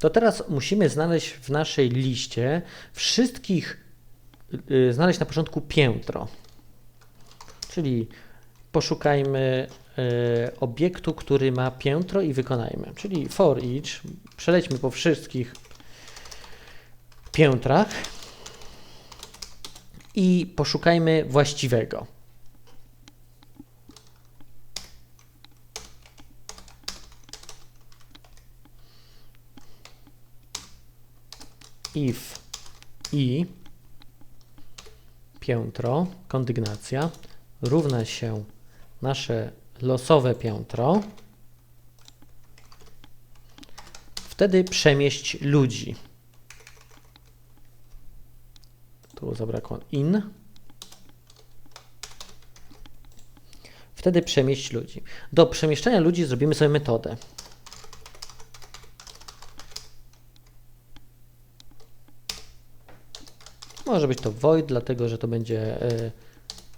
to teraz musimy znaleźć w naszej liście wszystkich, y, znaleźć na początku piętro. Czyli poszukajmy y, obiektu, który ma piętro i wykonajmy. Czyli for each, przelećmy po wszystkich piętrach i poszukajmy właściwego. If i piętro, kondygnacja równa się nasze losowe piętro, wtedy przemieść ludzi. Tu zabrakło in. Wtedy przemieść ludzi. Do przemieszczania ludzi zrobimy sobie metodę. Może być to void, dlatego że to będzie y,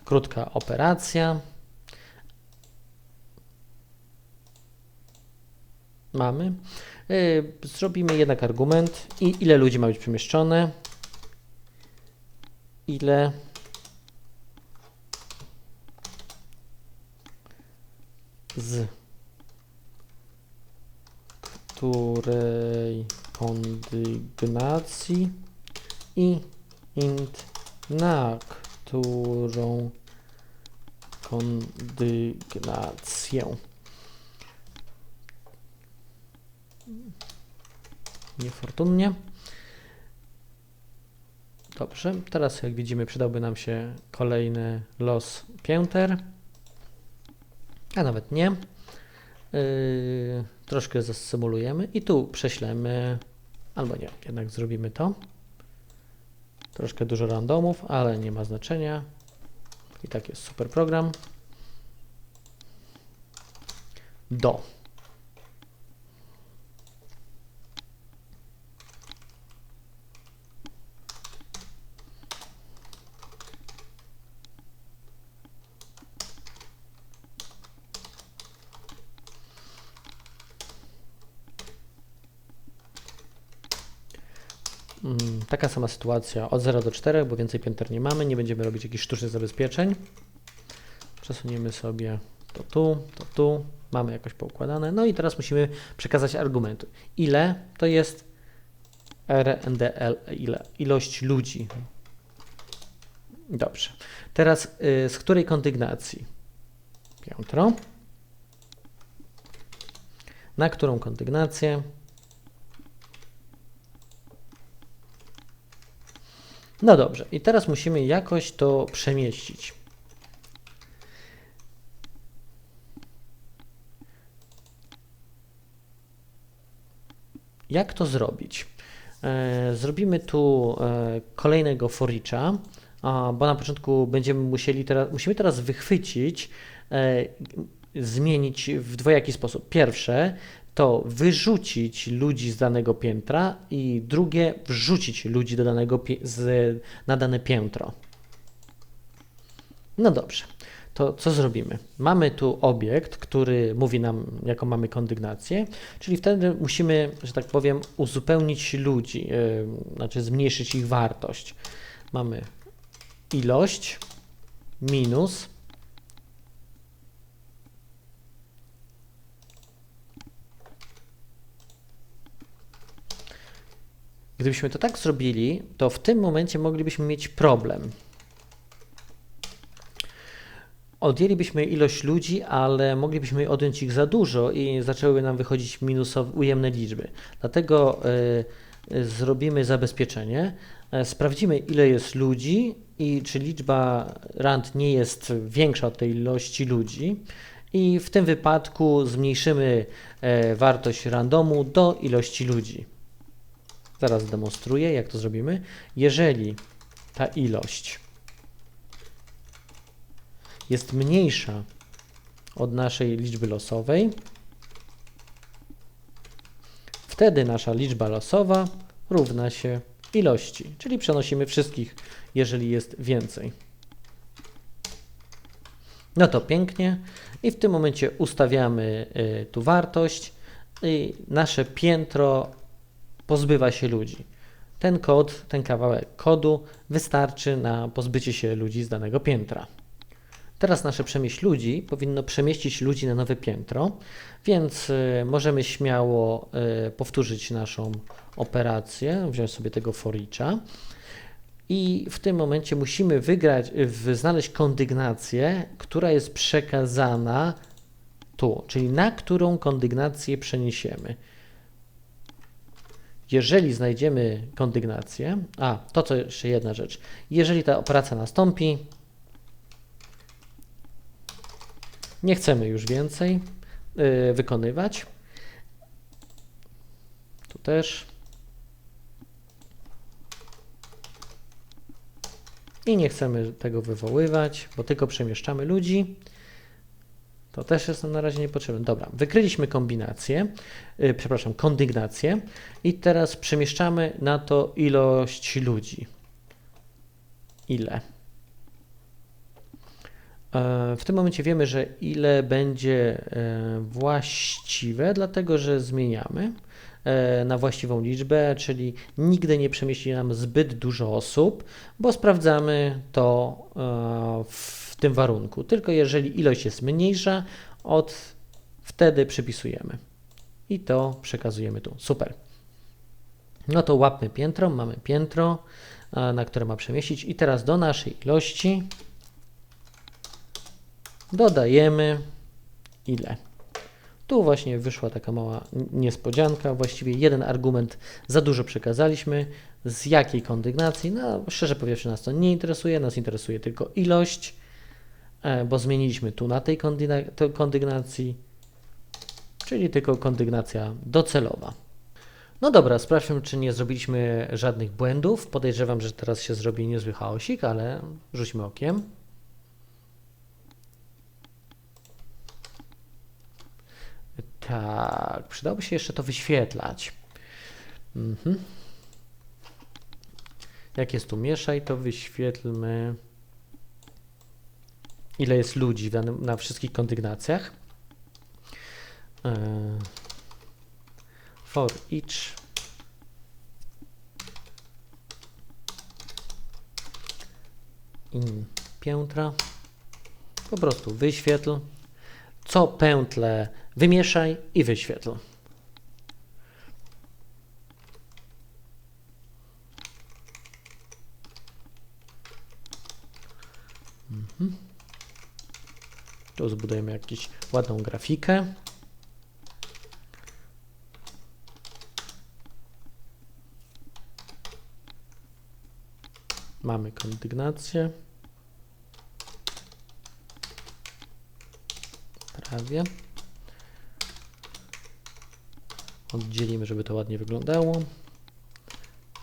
krótka operacja. Mamy. Y, zrobimy jednak argument i ile ludzi ma być przemieszczone. Ile z której kondygnacji i int na którą kondygnację. Niefortunnie. Dobrze, teraz jak widzimy przydałby nam się kolejny los pięter, a nawet nie. Yy, troszkę zasymulujemy i tu prześlemy, albo nie, jednak zrobimy to. Troszkę dużo randomów, ale nie ma znaczenia. I tak jest super program. Do. Taka sama sytuacja od 0 do 4, bo więcej pięter nie mamy, nie będziemy robić jakichś sztucznych zabezpieczeń. Przesuniemy sobie to tu, to tu, mamy jakoś poukładane. No i teraz musimy przekazać argumenty. Ile to jest RNDL, ile? Ilość ludzi. Dobrze. Teraz y, z której kondygnacji? Piętro. Na którą kondygnację? No dobrze, i teraz musimy jakoś to przemieścić. Jak to zrobić? E, Zrobimy tu e, kolejnego foricza, bo na początku będziemy musieli teraz, musimy teraz wychwycić, e, zmienić w dwojaki sposób. Pierwsze to wyrzucić ludzi z danego piętra i drugie wrzucić ludzi do danego z, na dane piętro. No dobrze, to co zrobimy? Mamy tu obiekt, który mówi nam, jaką mamy kondygnację, czyli wtedy musimy, że tak powiem, uzupełnić ludzi, yy, znaczy zmniejszyć ich wartość. Mamy ilość minus Gdybyśmy to tak zrobili, to w tym momencie moglibyśmy mieć problem. Odjęlibyśmy ilość ludzi, ale moglibyśmy odjąć ich za dużo i zaczęłyby nam wychodzić minusowe, ujemne liczby. Dlatego y, zrobimy zabezpieczenie, y, sprawdzimy ile jest ludzi i czy liczba rand nie jest większa od tej ilości ludzi i w tym wypadku zmniejszymy y, wartość randomu do ilości ludzi. Zaraz demonstruję, jak to zrobimy. Jeżeli ta ilość jest mniejsza od naszej liczby losowej, wtedy nasza liczba losowa równa się ilości, czyli przenosimy wszystkich, jeżeli jest więcej. No to pięknie. I w tym momencie ustawiamy y, tu wartość i nasze piętro pozbywa się ludzi. Ten kod, ten kawałek kodu wystarczy na pozbycie się ludzi z danego piętra. Teraz nasze przemieść ludzi powinno przemieścić ludzi na nowe piętro, więc y, możemy śmiało y, powtórzyć naszą operację, wziąć sobie tego for eacha i w tym momencie musimy wygrać, y, znaleźć kondygnację, która jest przekazana tu, czyli na którą kondygnację przeniesiemy. Jeżeli znajdziemy kondygnację, a to co jeszcze jedna rzecz, jeżeli ta operacja nastąpi, nie chcemy już więcej yy, wykonywać. Tu też. I nie chcemy tego wywoływać, bo tylko przemieszczamy ludzi. To też jest na razie niepotrzebne. Dobra, wykryliśmy kombinację, yy, przepraszam, kondygnację i teraz przemieszczamy na to ilość ludzi. Ile? E, w tym momencie wiemy, że ile będzie e, właściwe, dlatego że zmieniamy na właściwą liczbę, czyli nigdy nie przemieści nam zbyt dużo osób, bo sprawdzamy to w tym warunku. Tylko jeżeli ilość jest mniejsza, od wtedy przypisujemy i to przekazujemy tu. Super. No to łapmy piętro, mamy piętro, na które ma przemieścić i teraz do naszej ilości dodajemy ile. Tu właśnie wyszła taka mała niespodzianka, właściwie jeden argument za dużo przekazaliśmy. Z jakiej kondygnacji? No, szczerze powiedziawszy, nas to nie interesuje, nas interesuje tylko ilość, e, bo zmieniliśmy tu na tej kondygnacji, czyli tylko kondygnacja docelowa. No dobra, sprawdźmy, czy nie zrobiliśmy żadnych błędów. Podejrzewam, że teraz się zrobi niezły chaosik, ale rzućmy okiem. Tak, przydałoby się jeszcze to wyświetlać. Mhm. Jak jest tu mieszaj, to wyświetlmy ile jest ludzi danym, na wszystkich kondygnacjach. E, for each in piętra. Po prostu wyświetl co pętlę wymieszaj i wyświetl. Mhm. Zbudujemy jakąś ładną grafikę. Mamy kondygnację. Prawie. Oddzielimy, żeby to ładnie wyglądało.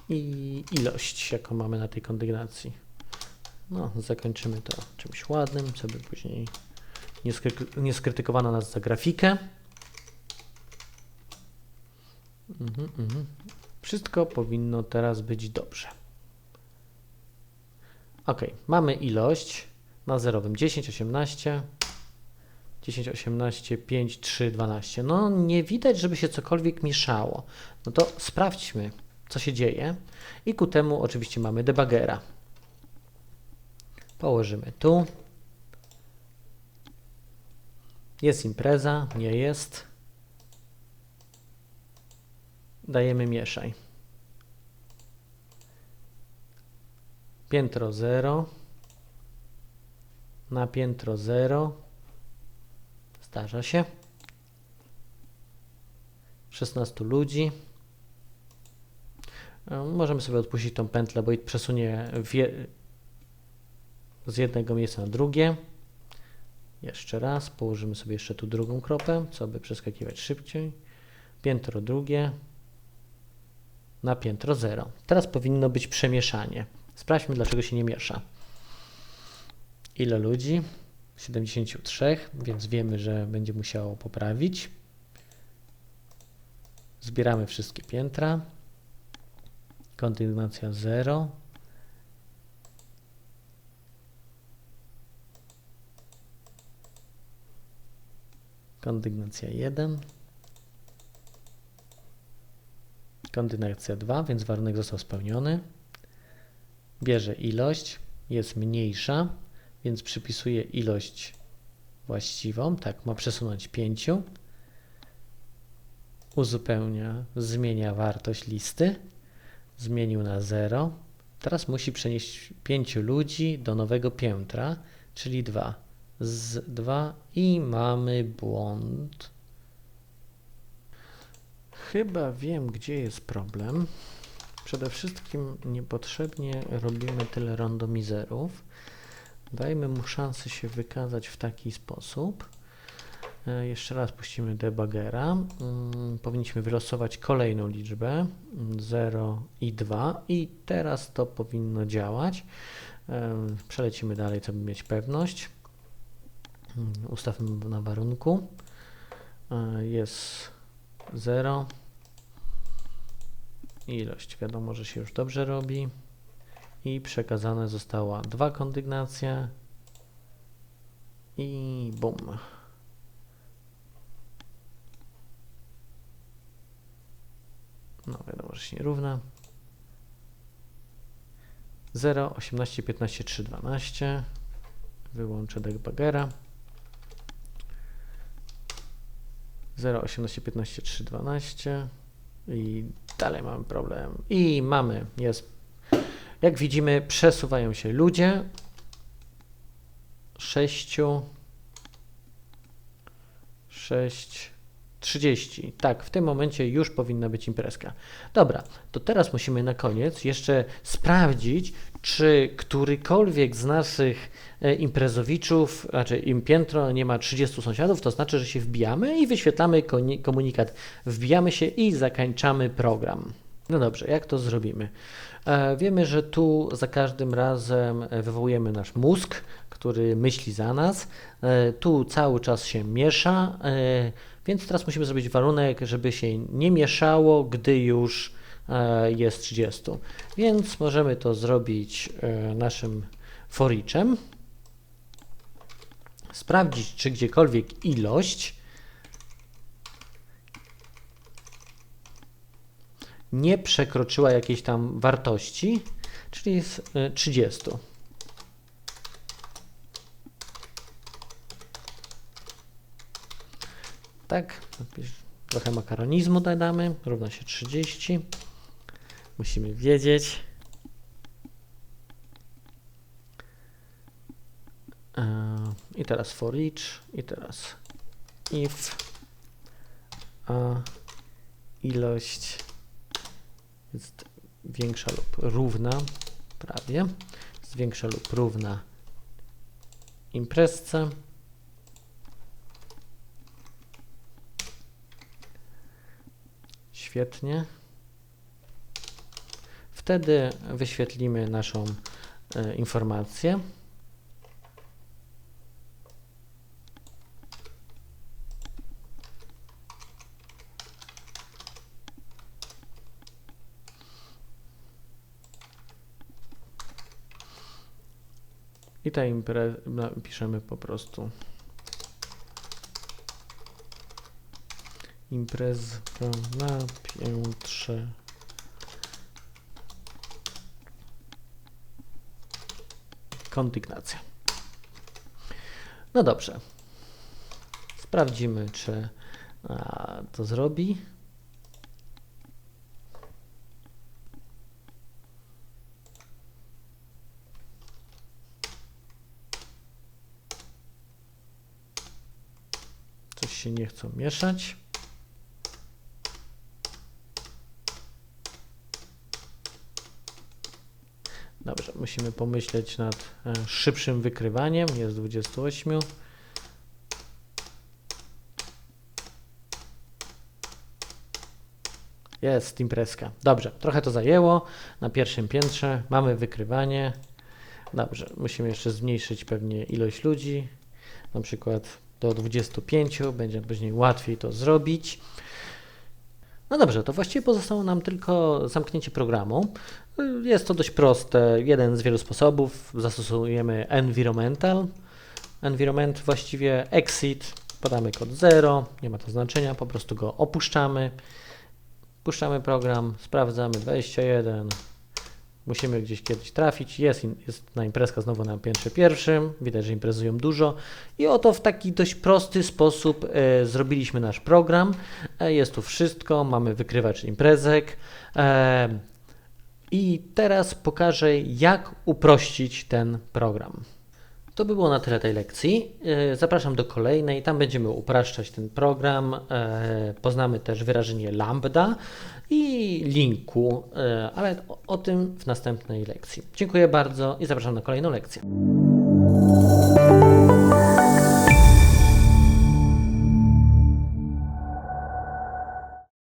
I ilość, jaką mamy na tej kondygnacji. No, zakończymy to czymś ładnym, co by później nie, skry nie skrytykowano nas za grafikę. Mhm, mhm. Wszystko powinno teraz być dobrze. Ok, mamy ilość na zerowym 10, 18, 10, 18, 5, 3, 12. No nie widać, żeby się cokolwiek mieszało. No to sprawdźmy, co się dzieje. I ku temu oczywiście mamy debugera. Położymy tu. Jest impreza, nie jest. Dajemy mieszaj. Piętro 0 na piętro 0 Zdarza się. 16 ludzi. E, możemy sobie odpuścić tą pętlę, bo przesunie z jednego miejsca na drugie. Jeszcze raz, położymy sobie jeszcze tu drugą kropę, co by przeskakiwać szybciej. Piętro drugie na piętro 0. Teraz powinno być przemieszanie. Sprawdźmy, dlaczego się nie miesza. Ile ludzi? 73, więc wiemy, że będzie musiało poprawić. Zbieramy wszystkie piętra. Kondygnacja 0. Kondygnacja 1. kondygnacja 2, więc warunek został spełniony. Bierze ilość, jest mniejsza, więc przypisuje ilość właściwą, tak, ma przesunąć 5. Uzupełnia, zmienia wartość listy, zmienił na 0. Teraz musi przenieść 5 ludzi do nowego piętra, czyli 2. Z 2 i mamy błąd. Chyba wiem, gdzie jest problem. Przede wszystkim niepotrzebnie robimy tyle randomizerów. Dajmy mu szansę się wykazać w taki sposób. E, Jeszcze raz puścimy debugera. Mm, Powinniśmy wylosować kolejną liczbę 0 i 2 i teraz to powinno działać. E, Przelecimy dalej, co by mieć pewność. Mm, Ustawmy na warunku. E, Jest 0. Ilość wiadomo, że się już dobrze robi. I przekazane została dwa kondygnacja. I bum. No wiadomo, że się nie równa. 0, 18, 15, 3, 12. Wyłączę debugera. 0, 18, 15, 3, 12. I dalej mamy problem. I mamy, jest. Jak widzimy, przesuwają się ludzie. 6, 6, 30. Tak, w tym momencie już powinna być imprezka. Dobra, to teraz musimy na koniec jeszcze sprawdzić, czy którykolwiek z naszych e, imprezowiczów, znaczy im piętro nie ma 30 sąsiadów, to znaczy, że się wbijamy i wyświetlamy komunikat. Wbijamy się i zakończamy program. No dobrze, jak to zrobimy? E, wiemy, że tu za każdym razem wywołujemy nasz mózg, który myśli za nas. E, tu cały czas się miesza, e, więc teraz musimy zrobić warunek, żeby się nie mieszało, gdy już jest 30. Więc możemy to zrobić naszym for eachem. Sprawdzić, czy gdziekolwiek ilość nie przekroczyła jakiejś tam wartości, czyli z e, 30. Tak, trochę makaronizmu dodamy, równa się 30. Musimy wiedzieć. E, I teraz for each, i teraz if a ilość jest większa lub równa, prawie, jest większa lub równa imprezce. Świetnie. Wtedy wyświetlimy naszą e, informację. I ta impreza piszemy po prostu imprezka na piętrze kondygnacja. No dobrze. Sprawdzimy, czy a, to zrobi. Się nie chcą mieszać. Dobrze, musimy pomyśleć nad e, szybszym wykrywaniem. Jest 28. Jest imprezka. Dobrze, trochę to zajęło. Na pierwszym piętrze mamy wykrywanie. Dobrze, musimy jeszcze zmniejszyć pewnie ilość ludzi. Na przykład do 25, będzie później łatwiej to zrobić. No dobrze, to właściwie pozostało nam tylko zamknięcie programu. Jest to dość proste, jeden z wielu sposobów. Zastosujemy environmental. Environment właściwie exit, podamy kod 0, nie ma to znaczenia, po prostu go opuszczamy Puszczamy program, sprawdzamy 21. Musimy gdzieś kiedyś trafić. Jest, jest na imprezka znowu na piętrze pierwszym. Widać, że imprezują dużo. I oto w taki dość prosty sposób e, zrobiliśmy nasz program. E, jest tu wszystko. Mamy wykrywacz imprezek. E, I teraz pokażę, jak uprościć ten program. To by było na tyle tej lekcji. E, Zapraszam do kolejnej. Tam będziemy upraszczać ten program. E, Poznamy też wyrażenie lambda i linku, e, ale o, o tym w następnej lekcji. Dziękuję bardzo i zapraszam na kolejną lekcję.